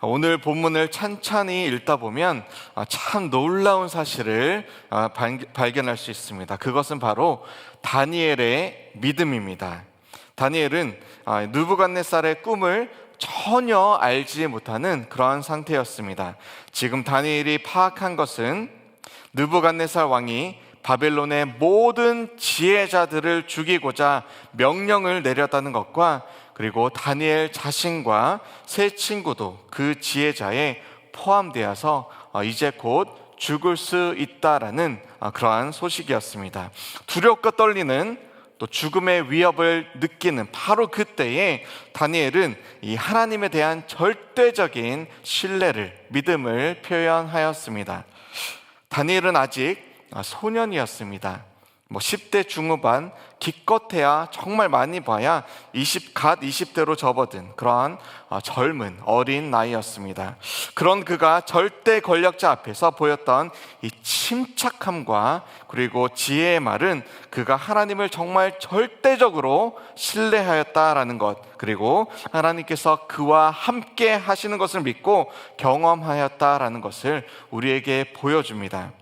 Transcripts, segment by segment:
오늘 본문을 찬찬히 읽다 보면 아, 참 놀라운 사실을 아, 발- 발견할 수 있습니다. 그것은 바로 다니엘의 믿음입니다. 다니엘은 아, 느부갓네살의 꿈을 전혀 알지 못하는 그러한 상태였습니다. 지금 다니엘이 파악한 것은 느부갓네살 왕이 바벨론의 모든 지혜자들을 죽이고자 명령을 내렸다는 것과 그리고 다니엘 자신과 세 친구도 그 지혜자에 포함되어서 어, 이제 곧 죽을 수 있다라는 어, 그러한 소식이었습니다. 두렵고 떨리는 또 죽음의 위협을 느끼는 바로 그때에 다니엘은 이 하나님에 대한 절대적인 신뢰를 믿음을 표현하였습니다. 다니엘은 아직 아, 소년이었습니다. 뭐 10대 중후반 기껏해야 정말 많이 봐야 20, 갓 20대로 접어든 그러한 아, 젊은 어린 나이였습니다. 그런 그가 절대 권력자 앞에서 보였던 이 침착함과 그리고 지혜의 말은 그가 하나님을 정말 절대적으로 신뢰하였다라는 것 그리고 하나님께서 그와 함께 하시는 것을 믿고 경험하였다라는 것을 우리에게 보여줍니다.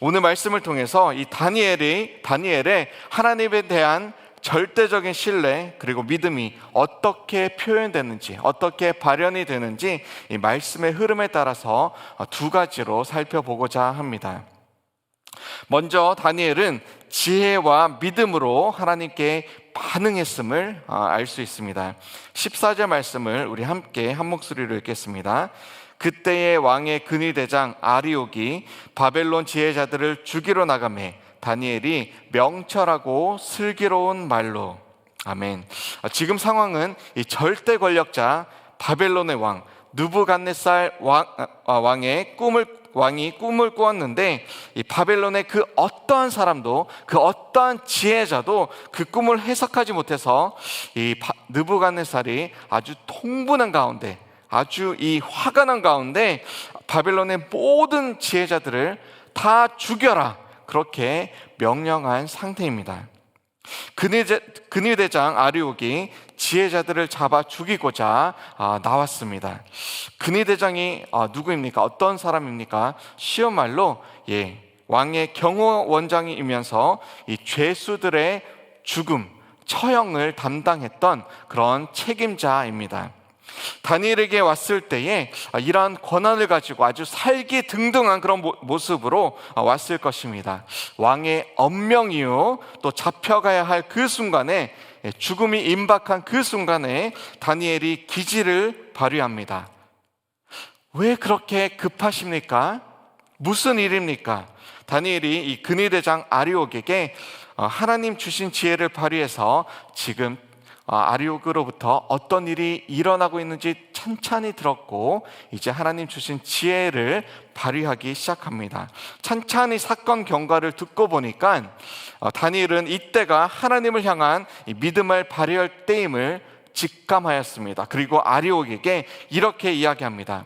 오늘 말씀을 통해서 이 다니엘이 다니엘의 하나님에 대한 절대적인 신뢰 그리고 믿음이 어떻게 표현되는지 어떻게 발현이 되는지 이 말씀의 흐름에 따라서 두 가지로 살펴보고자 합니다. 먼저 다니엘은 지혜와 믿음으로 하나님께 반응했음을 아, 알수 있습니다. 14절 말씀을 우리 함께 한 목소리로 읽겠습니다. 그때의 왕의 근위 대장 아리옥이 바벨론 지혜자들을 죽이러 나가매 다니엘이 명철하고 슬기로운 말로 아멘. 아, 지금 상황은 이 절대 권력자 바벨론의 왕 누부갓네살 왕, 아, 왕의 꿈을 왕이 꿈을 꾸었는데 이 바벨론의 그 어떠한 사람도 그 어떠한 지혜자도 그 꿈을 해석하지 못해서 이 바- 느부갓네살이 아주 통분한 가운데 아주 이 화가 난 가운데 바벨론의 모든 지혜자들을 다 죽여라 그렇게 명령한 상태입니다. 근위대장 아리옥이 지혜자들을 잡아 죽이고자 아, 나왔습니다. 근위대장이 아, 누구입니까? 어떤 사람입니까? 쉬운 말로 예, 왕의 경호 원장이면서 이 죄수들의 죽음, 처형을 담당했던 그런 책임자입니다. 다니엘에게 왔을 때에 아, 이러한 권한을 가지고 아주 살기 등등한 그런 모- 모습으로 아, 왔을 것입니다. 왕의 엄명이요 또 잡혀가야 할 그 순간에 예, 죽음이 임박한 그 순간에 다니엘이 기지를 발휘합니다. 왜 그렇게 급하십니까? 무슨 일입니까? 다니엘이 이 근위대장 아리옥에게 어, 하나님 주신 지혜를 발휘해서 지금 어, 아리옥으로부터 어떤 일이 일어나고 있는지 찬찬히 들었고 이제 하나님 주신 지혜를 발휘하기 시작합니다. 찬찬히 사건 경과를 듣고 보니까 어, 다니엘은 이때가 하나님을 향한 이 믿음을 발휘할 때임을 직감하였습니다. 그리고 아리옥에게 이렇게 이야기합니다.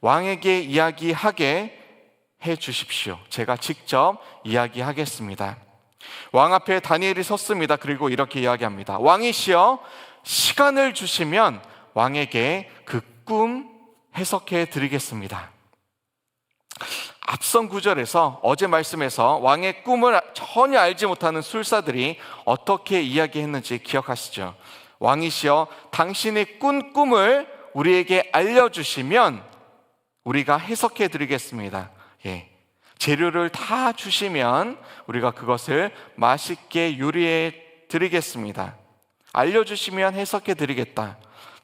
왕에게 이야기하게 해 주십시오. 제가 직접 이야기하겠습니다. 왕 앞에 다니엘이 섰습니다. 그리고 이렇게 이야기합니다. 왕이시여 시간을 주시면 왕에게 그 꿈 해석해 드리겠습니다. 앞선 구절에서 어제 말씀에서 왕의 꿈을 전혀 알지 못하는 술사들이 어떻게 이야기했는지 기억하시죠? 왕이시여 당신이 꾼 꿈을 우리에게 알려주시면 우리가 해석해 드리겠습니다. 예. 재료를 다 주시면 우리가 그것을 맛있게 요리해 드리겠습니다. 알려주시면 해석해 드리겠다.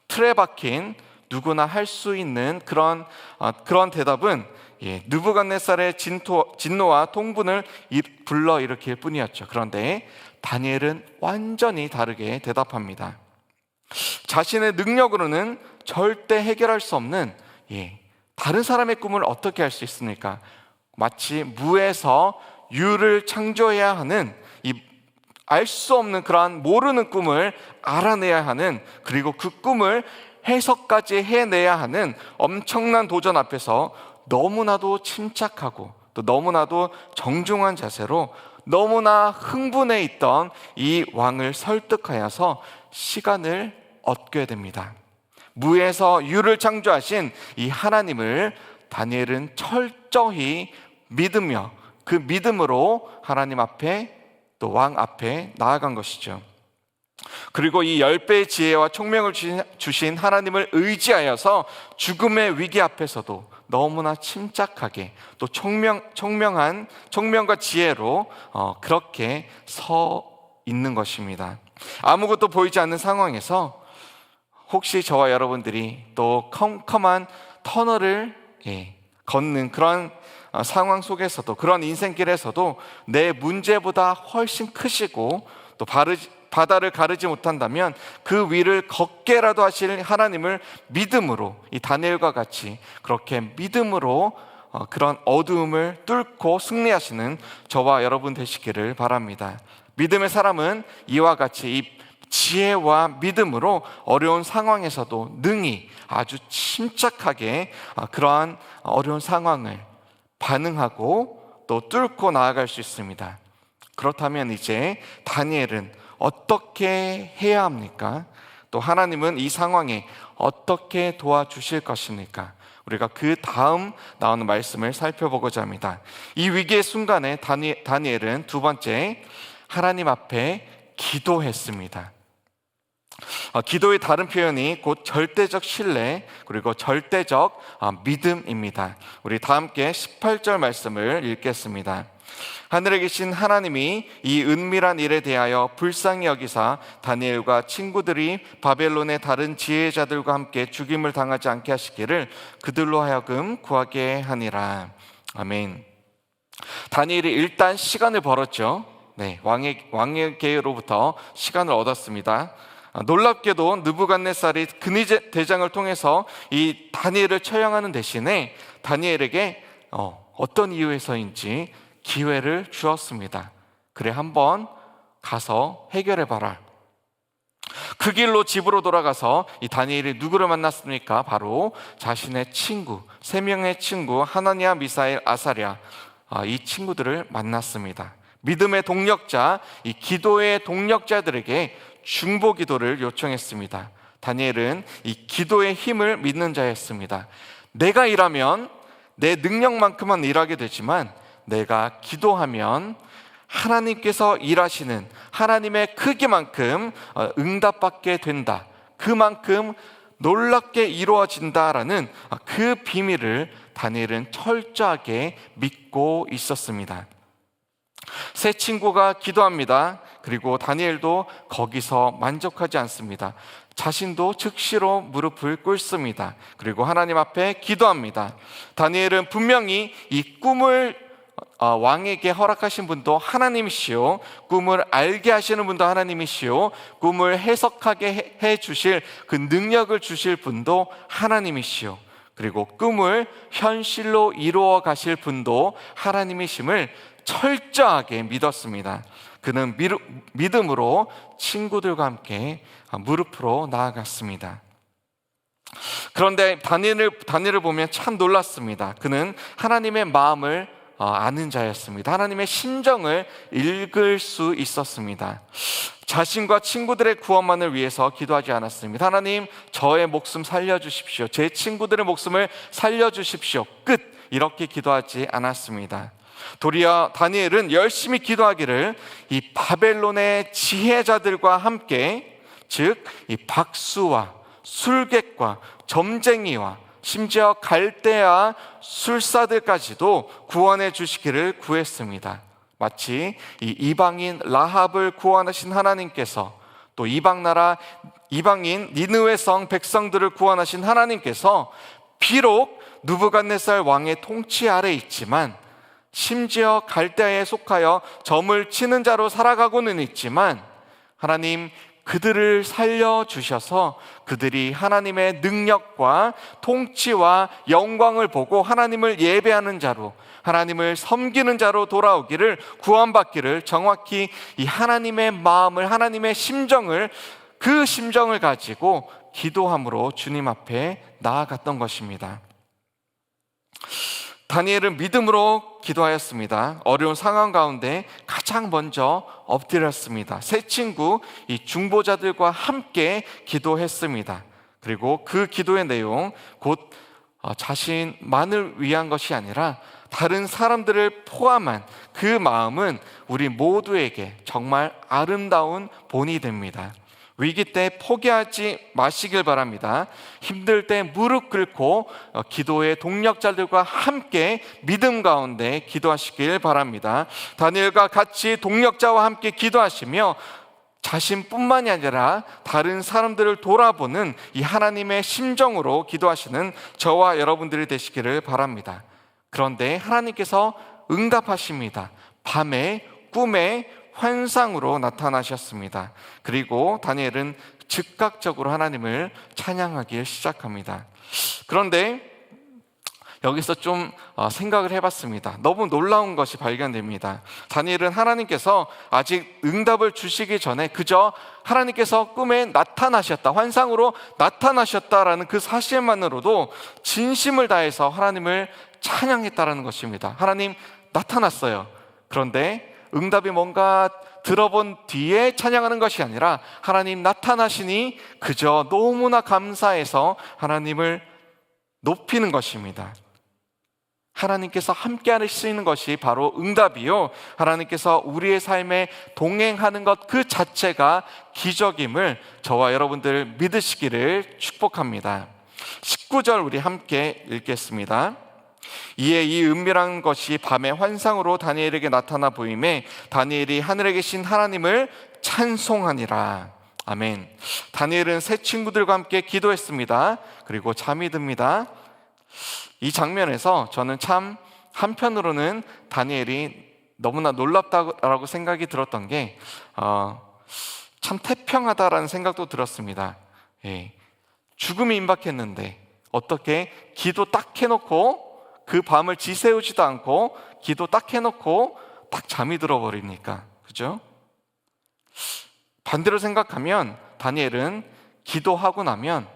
틀에 박힌 누구나 할 수 있는 그런 어, 그런 대답은 예, 느부갓네살의 진노와 통분을 이- 불러 일으킬 뿐이었죠. 그런데 다니엘은 완전히 다르게 대답합니다. 자신의 능력으로는 절대 해결할 수 없는 예, 다른 사람의 꿈을 어떻게 할 수 있습니까? 마치 무에서 유를 창조해야 하는 이알수 없는 그러한 모르는 꿈을 알아내야 하는 그리고 그 꿈을 해석까지 해내야 하는 엄청난 도전 앞에서 너무나도 침착하고 또 너무나도 정중한 자세로 너무나 흥분해 있던 이 왕을 설득하여서 시간을 얻게 됩니다. 무에서 유를 창조하신 이 하나님을 다니엘은 철저히 믿으며 그 믿음으로 하나님 앞에 또 왕 앞에 나아간 것이죠. 그리고 이 열 배의 지혜와 총명을 주신 하나님을 의지하여서 죽음의 위기 앞에서도 너무나 침착하게 또 총명, 총명한 총명과 지혜로 어, 그렇게 서 있는 것입니다. 아무것도 보이지 않는 상황에서 혹시 저와 여러분들이 또 컴컴한 터널을 예, 걷는 그런 어, 상황 속에서도 그런 인생길에서도 내 문제보다 훨씬 크시고 또 바르지, 바다를 가르지 못한다면 그 위를 걷게라도 하실 하나님을 믿음으로 이 다니엘과 같이 그렇게 믿음으로 어, 그런 어두움을 뚫고 승리하시는 저와 여러분 되시기를 바랍니다. 믿음의 사람은 이와 같이 이 지혜와 믿음으로 어려운 상황에서도 능히 아주 침착하게 어, 그러한 어려운 상황을 반응하고 또 뚫고 나아갈 수 있습니다. 그렇다면 이제 다니엘은 어떻게 해야 합니까? 또 하나님은 이 상황에 어떻게 도와주실 것입니까? 우리가 그 다음 나오는 말씀을 살펴보고자 합니다. 이 위기의 순간에 다니, 다니엘은 두 번째 하나님 앞에 기도했습니다. 어, 기도의 다른 표현이 곧 절대적 신뢰 그리고 절대적 어, 믿음입니다. 우리 다 함께 18절 말씀을 읽겠습니다. 하늘에 계신 하나님이 이 은밀한 일에 대하여 불쌍히 여기사 다니엘과 친구들이 바벨론의 다른 지혜자들과 함께 죽임을 당하지 않게 하시기를 그들로 하여금 구하게 하니라. 아멘. 다니엘이 일단 시간을 벌었죠. 네, 왕의 왕에게로부터 시간을 얻었습니다. 아, 놀랍게도 느부갓네살이 근위 대장을 통해서 이 다니엘을 처형하는 대신에 다니엘에게 어, 어떤 이유에서인지 기회를 주었습니다. 그래 한번 가서 해결해 봐라. 그 길로 집으로 돌아가서 이 다니엘이 누구를 만났습니까? 바로 자신의 친구, 세 명의 친구 하나니아, 미사엘, 아사랴 아, 이 친구들을 만났습니다. 믿음의 동력자, 이 기도의 동력자들에게 중보 기도를 요청했습니다. 다니엘은 이 기도의 힘을 믿는 자였습니다. 내가 일하면 내 능력만큼만 일하게 되지만 내가 기도하면 하나님께서 일하시는 하나님의 크기만큼 어, 응답받게 된다. 그만큼 놀랍게 이루어진다라는 그 비밀을 다니엘은 철저하게 믿고 있었습니다. 새 친구가 기도합니다. 그리고 다니엘도 거기서 만족하지 않습니다. 자신도 즉시로 무릎을 꿇습니다. 그리고 하나님 앞에 기도합니다. 다니엘은 분명히 이 꿈을 어, 왕에게 허락하신 분도 하나님이시요, 꿈을 알게 하시는 분도 하나님이시요, 꿈을 해석하게 해 주실 그 능력을 주실 분도 하나님이시요, 그리고 꿈을 현실로 이루어 가실 분도 하나님이심을 철저하게 믿었습니다. 그는 믿음으로 친구들과 함께 무릎으로 나아갔습니다. 그런데 다니엘을, 다니엘을 보면 참 놀랐습니다. 그는 하나님의 마음을 어, 아는 자였습니다. 하나님의 심정을 읽을 수 있었습니다. 자신과 친구들의 구원만을 위해서 기도하지 않았습니다. 하나님, 저의 목숨 살려주십시오. 제 친구들의 목숨을 살려주십시오. 끝! 이렇게 기도하지 않았습니다. 도리어 다니엘은 열심히 기도하기를 이 바벨론의 지혜자들과 함께 즉 이 박수와 술객과 점쟁이와 심지어 갈대아 술사들까지도 구원해 주시기를 구했습니다. 마치 이 이방인 라합을 구원하신 하나님께서 또 이방 나라 이방인 니느웨 성 백성들을 구원하신 하나님께서 비록 누부갓네살 왕의 통치 아래 있지만 심지어 갈대아에 속하여 점을 치는 자로 살아가고는 있지만 하나님 그들을 살려 주셔서 그들이 하나님의 능력과 통치와 영광을 보고 하나님을 예배하는 자로 하나님을 섬기는 자로 돌아오기를 구원받기를 정확히 이 하나님의 마음을 하나님의 심정을 그 심정을 가지고 기도함으로 주님 앞에 나아갔던 것입니다. 다니엘은 믿음으로 기도하였습니다. 어려운 상황 가운데 가장 먼저 엎드렸습니다. 세 친구 이 중보자들과 함께 기도했습니다. 그리고 그 기도의 내용 곧 어, 자신만을 위한 것이 아니라 다른 사람들을 포함한 그 마음은 우리 모두에게 정말 아름다운 본이 됩니다. 위기 때 포기하지 마시길 바랍니다. 힘들 때 무릎 꿇고 어, 기도의 동력자들과 함께 믿음 가운데 기도하시길 바랍니다. 다니엘과 같이 동력자와 함께 기도하시며 자신뿐만이 아니라 다른 사람들을 돌아보는 이 하나님의 심정으로 기도하시는 저와 여러분들이 되시기를 바랍니다. 그런데 하나님께서 응답하십니다. 밤에 꿈에 환상으로 나타나셨습니다. 그리고 다니엘은 즉각적으로 하나님을 찬양하기 시작합니다. 그런데 여기서 좀 어, 생각을 해봤습니다. 너무 놀라운 것이 발견됩니다. 다니엘은 하나님께서 아직 응답을 주시기 전에 그저 하나님께서 꿈에 나타나셨다, 환상으로 나타나셨다라는 그 사실만으로도 진심을 다해서 하나님을 찬양했다라는 것입니다. 하나님 나타났어요. 그런데 응답이 뭔가 들어본 뒤에 찬양하는 것이 아니라 하나님 나타나시니 그저 너무나 감사해서 하나님을 높이는 것입니다. 하나님께서 함께 있는 것이 바로 응답이요. 하나님께서 우리의 삶에 동행하는 것 그 자체가 기적임을 저와 여러분들 믿으시기를 축복합니다. 19절 우리 함께 읽겠습니다. 이에 이 은밀한 것이 밤의 환상으로 다니엘에게 나타나 보임에 다니엘이 하늘에 계신 하나님을 찬송하니라. 아멘. 다니엘은 새 친구들과 함께 기도했습니다. 그리고 잠이 듭니다. 이 장면에서 저는 참 한편으로는 다니엘이 너무나 놀랍다고 생각이 들었던 게, 어, 참 태평하다라는 생각도 들었습니다. 예. 죽음이 임박했는데, 어떻게 기도 딱 해놓고 그 밤을 지새우지도 않고 기도 딱 해놓고 딱 잠이 들어버리니까. 그죠? 반대로 생각하면 다니엘은 기도하고 나면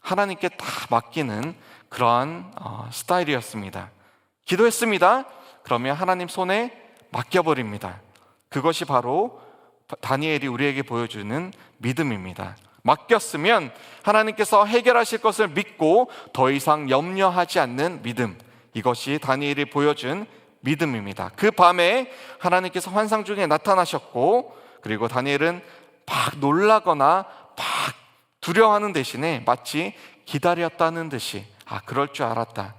하나님께 다 맡기는 그러한 어, 스타일이었습니다. 기도했습니다. 그러면 하나님 손에 맡겨버립니다. 그것이 바로 다니엘이 우리에게 보여주는 믿음입니다. 맡겼으면 하나님께서 해결하실 것을 믿고 더 이상 염려하지 않는 믿음. 이것이 다니엘이 보여준 믿음입니다. 그 밤에 하나님께서 환상 중에 나타나셨고, 그리고 다니엘은 막 놀라거나 막 두려워하는 대신에 마치 기다렸다는 듯이, 아, 그럴 줄 알았다.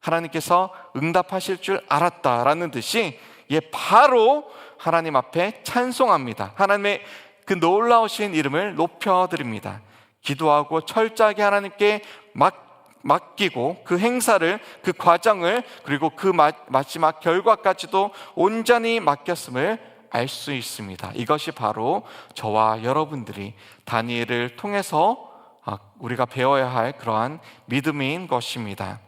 하나님께서 응답하실 줄 알았다라는 듯이, 예, 바로 하나님 앞에 찬송합니다. 하나님의 그 놀라우신 이름을 높여 드립니다. 기도하고 철저하게 하나님께 막 맡기고 그 행사를 그 과정을 그리고 그 마지막 결과까지도 온전히 맡겼음을 알 수 있습니다. 이것이 바로 저와 여러분들이 다니엘을 통해서 아, 우리가 배워야 할 그러한 믿음인 것입니다.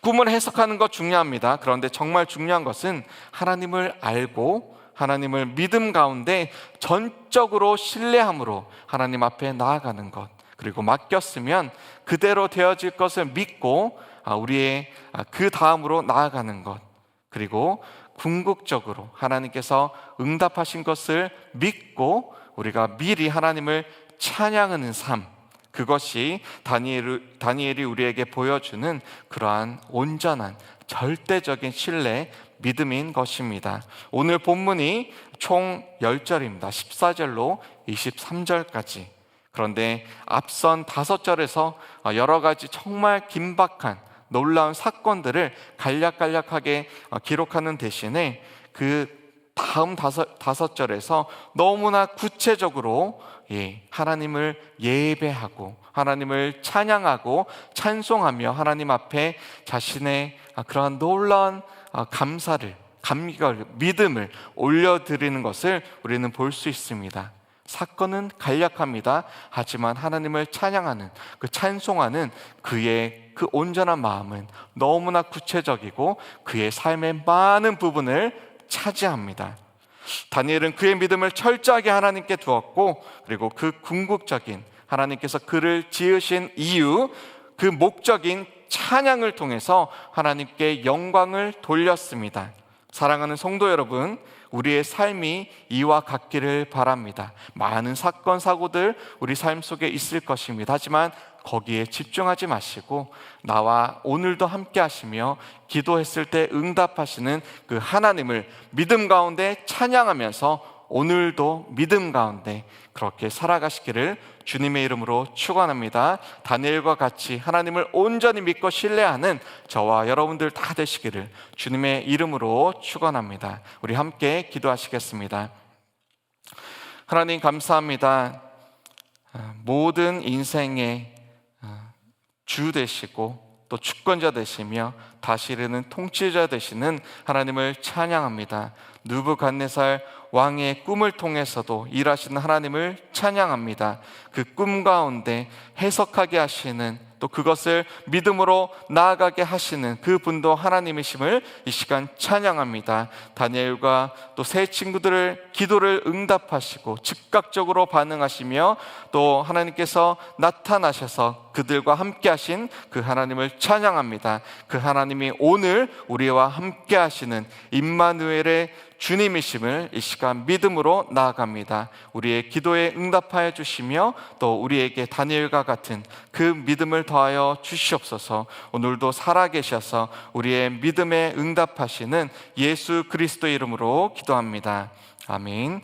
꿈을 해석하는 것 중요합니다. 그런데 정말 중요한 것은 하나님을 알고 하나님을 믿음 가운데 전적으로 신뢰함으로 하나님 앞에 나아가는 것. 그리고 맡겼으면 그대로 되어질 것을 믿고 아, 우리의 아, 그 다음으로 나아가는 것. 그리고 궁극적으로 하나님께서 응답하신 것을 믿고 우리가 미리 하나님을 찬양하는 삶. 그것이 다니엘, 다니엘이 우리에게 보여주는 그러한 온전한 절대적인 신뢰, 믿음인 것입니다. 오늘 본문이 총 10절입니다. 14절로 23절까지. 그런데 앞선 다섯 절에서 여러 가지 정말 긴박한 놀라운 사건들을 간략간략하게 기록하는 대신에 그 다음 다섯, 다섯 절에서 너무나 구체적으로 예, 하나님을 예배하고 하나님을 찬양하고 찬송하며 하나님 앞에 자신의 그러한 놀라운 감사를 감격을 믿음을 올려드리는 것을 우리는 볼 수 있습니다. 사건은 간략합니다. 하지만 하나님을 찬양하는 그 찬송하는 그의 그 온전한 마음은 너무나 구체적이고 그의 삶의 많은 부분을 차지합니다. 다니엘은 그의 믿음을 철저하게 하나님께 두었고 그리고 그 궁극적인 하나님께서 그를 지으신 이유 그 목적인 찬양을 통해서 하나님께 영광을 돌렸습니다. 사랑하는 성도 여러분, 우리의 삶이 이와 같기를 바랍니다. 많은 사건, 사고들 우리 삶 속에 있을 것입니다. 하지만 거기에 집중하지 마시고 나와 오늘도 함께 하시며 기도했을 때 응답하시는 그 하나님을 믿음 가운데 찬양하면서 오늘도 믿음 가운데 그렇게 살아가시기를 주님의 이름으로 축원합니다. 다니엘과 같이 하나님을 온전히 믿고 신뢰하는 저와 여러분들 다 되시기를 주님의 이름으로 축원합니다. 우리 함께 기도하시겠습니다. 하나님 감사합니다. 아, 모든 인생의 아, 주 되시고 또 주권자 되시며 다시 이르는 통치자 되시는 하나님을 찬양합니다. 누부갓네살 왕의 꿈을 통해서도 일하시는 하나님을 찬양합니다. 그 꿈 가운데 해석하게 하시는 또 그것을 믿음으로 나아가게 하시는 그 분도 하나님이심을 이 시간 찬양합니다. 다니엘과 또 세 친구들을 기도를 응답하시고 즉각적으로 반응하시며 또 하나님께서 나타나셔서 그들과 함께 하신 그 하나님을 찬양합니다. 그 하나님이 오늘 우리와 함께 하시는 임마누엘의 주님이심을 이 시간 믿음으로 나아갑니다. 우리의 기도에 응답하여 주시며 또 우리에게 다니엘과 같은 그 믿음을 더하여 주시옵소서. 오늘도 살아계셔서 우리의 믿음에 응답하시는 예수 그리스도 이름으로 기도합니다. 아멘.